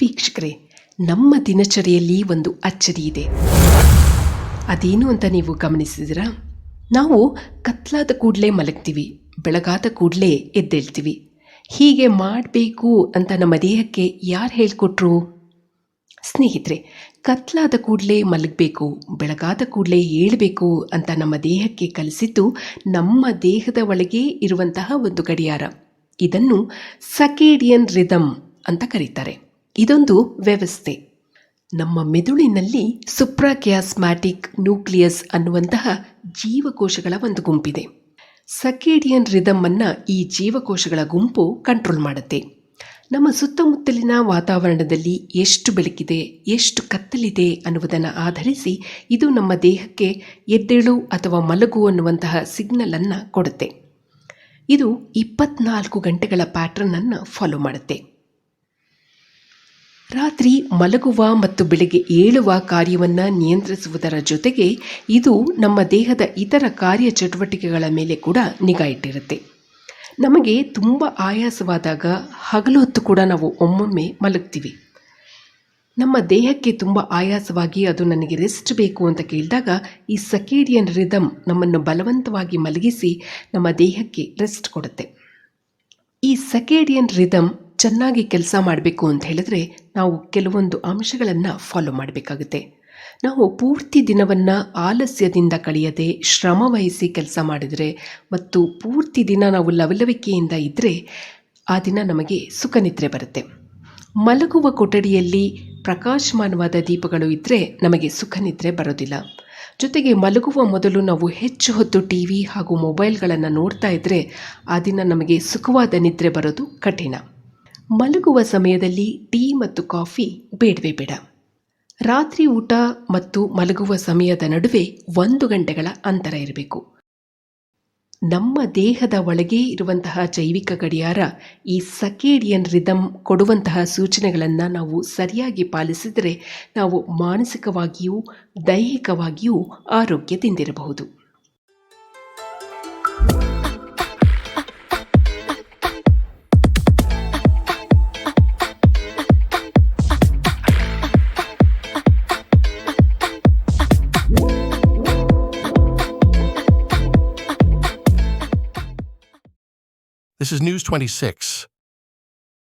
ವೀಕ್ಷಕರೇ, ನಮ್ಮ ದಿನಚರಿಯಲ್ಲಿ ಒಂದು ಅಚ್ಚರಿ ಇದೆ. ಅದೇನು ಅಂತ ನೀವು ಗಮನಿಸಿದಿರಾ ನಾವು ಕತ್ಲಾದ ಕೂಡಲೇ ಮಲಗ್ತೀವಿ, ಬೆಳಗಾದ ಕೂಡಲೇ ಎದ್ದೇಳ್ತೀವಿ. ಹೀಗೆ ಮಾಡಬೇಕು ಅಂತ ನಮ್ಮ ದೇಹಕ್ಕೆ ಯಾರು ಹೇಳಿಕೊಟ್ರು? ಸ್ನೇಹಿತರೆ, ಕತ್ಲಾದ ಕೂಡಲೇ ಮಲಗಬೇಕು, ಬೆಳಗಾದ ಕೂಡಲೇ ಏಳಬೇಕು ಅಂತ ನಮ್ಮ ದೇಹಕ್ಕೆ ಕಲಿಸಿದ್ದು ನಮ್ಮ ದೇಹದ ಒಳಗೆ ಇರುವಂತಹ ಒಂದು ಗಡಿಯಾರ. ಇದನ್ನು ಸಕೇಡಿಯನ್ ರಿದಮ್ ಅಂತ ಕರೀತಾರೆ. ಇದೊಂದು ವ್ಯವಸ್ಥೆ. ನಮ್ಮ ಮೆದುಳಿನಲ್ಲಿ ಸುಪ್ರಾಕ್ಯಾಸ್ಮ್ಯಾಟಿಕ್ ನ್ಯೂಕ್ಲಿಯಸ್ ಅನ್ನುವಂತಹ ಜೀವಕೋಶಗಳ ಒಂದು ಗುಂಪಿದೆ. ಸಕೇಡಿಯನ್ ರಿದಮ್ ಅನ್ನ ಈ ಜೀವಕೋಶಗಳ ಗುಂಪು ಕಂಟ್ರೋಲ್ ಮಾಡುತ್ತೆ. ನಮ್ಮ ಸುತ್ತಮುತ್ತಲಿನ ವಾತಾವರಣದಲ್ಲಿ ಎಷ್ಟು ಬೆಳಕಿದೆ, ಎಷ್ಟು ಕತ್ತಲಿದೆ ಅನ್ನುವುದನ್ನು ಆಧರಿಸಿ ಇದು ನಮ್ಮ ದೇಹಕ್ಕೆ ಎದ್ದೇಳು ಅಥವಾ ಮಲಗು ಅನ್ನುವಂತಹ ಸಿಗ್ನಲ್ ಅನ್ನು ಕೊಡುತ್ತೆ. ಇದು ಇಪ್ಪತ್ನಾಲ್ಕು ಗಂಟೆಗಳ ಪ್ಯಾಟ್ರನ್ನನ್ನು ಫಾಲೋ ಮಾಡುತ್ತೆ. ರಾತ್ರಿ ಮಲಗುವ ಮತ್ತು ಬೆಳಗ್ಗೆ ಏಳುವ ಕಾರ್ಯವನ್ನು ನಿಯಂತ್ರಿಸುವುದರ ಜೊತೆಗೆ ಇದು ನಮ್ಮ ದೇಹದ ಇತರ ಕಾರ್ಯಚಟುವಟಿಕೆಗಳ ಮೇಲೆ ಕೂಡ ನಿಗಾ ಇಟ್ಟಿರುತ್ತೆ. ನಮಗೆ ತುಂಬ ಆಯಾಸವಾದಾಗ ಹಗಲು ಹೊತ್ತು ಕೂಡ ನಾವು ಒಮ್ಮೊಮ್ಮೆ ಮಲಗ್ತೀವಿ. ನಮ್ಮ ದೇಹಕ್ಕೆ ತುಂಬ ಆಯಾಸವಾಗಿ ಅದು ನನಗೆ ರೆಸ್ಟ್ ಬೇಕು ಅಂತ ಕೇಳಿದಾಗ ಈ ಸಕೇರಿಯನ್ ರಿದಮ್ ನಮ್ಮನ್ನು ಬಲವಂತವಾಗಿ ಮಲಗಿಸಿ ನಮ್ಮ ದೇಹಕ್ಕೆ ರೆಸ್ಟ್ ಕೊಡುತ್ತೆ. ಈ ಸಕೇಡಿಯನ್ ರಿದಮ್ ಚೆನ್ನಾಗಿ ಕೆಲಸ ಮಾಡಬೇಕು ಅಂತ ಹೇಳಿದ್ರೆ ನಾವು ಕೆಲವೊಂದು ಅಂಶಗಳನ್ನು ಫಾಲೋ ಮಾಡಬೇಕಾಗುತ್ತೆ. ನಾವು ಪೂರ್ತಿ ದಿನವನ್ನು ಆಲಸ್ಯದಿಂದ ಕಳೆಯದೆ ಶ್ರಮ ವಹಿಸಿ ಕೆಲಸ ಮಾಡಿದರೆ ಮತ್ತು ಪೂರ್ತಿ ದಿನ ನಾವು ಲವಲವಿಕೆಯಿಂದ ಇದ್ದರೆ ಆ ದಿನ ನಮಗೆ ಸುಖ ನಿದ್ರೆ ಬರುತ್ತೆ. ಮಲಗುವ ಕೊಠಡಿಯಲ್ಲಿ ಪ್ರಕಾಶಮಾನವಾದ ದೀಪಗಳು ಇದ್ದರೆ ನಮಗೆ ಸುಖ ನಿದ್ರೆ ಬರೋದಿಲ್ಲ. ಜೊತೆಗೆ ಮಲಗುವ ಮೊದಲು ನಾವು ಹೆಚ್ಚು ಹೊತ್ತು ಟಿ ವಿ ಹಾಗೂ ಮೊಬೈಲ್ಗಳನ್ನು ನೋಡ್ತಾ ಇದ್ದರೆ ಆ ದಿನ ನಮಗೆ ಸುಖವಾದ ನಿದ್ರೆ ಬರೋದು ಕಠಿಣ. ಮಲಗುವ ಸಮಯದಲ್ಲಿ ಟೀ ಮತ್ತು ಕಾಫಿ ಬೇಡವೇ ಬೇಡ. ರಾತ್ರಿ ಊಟ ಮತ್ತು ಮಲಗುವ ಸಮಯದ ನಡುವೆ ಒಂದು ಗಂಟೆಗಳ ಅಂತರ ಇರಬೇಕು. ನಮ್ಮ ದೇಹದ ಒಳಗೆ ಇರುವಂತಹ ಜೈವಿಕ ಗಡಿಯಾರ ಈ ಸಕೇಡಿಯನ್ ರಿದಮ್ ಕೊಡುವಂತಹ ಸೂಚನೆಗಳನ್ನು ನಾವು ಸರಿಯಾಗಿ ಪಾಲಿಸಿದರೆ ನಾವು ಮಾನಸಿಕವಾಗಿಯೂ ದೈಹಿಕವಾಗಿಯೂ ಆರೋಗ್ಯದಿಂದಿರಬಹುದು. This is News 26.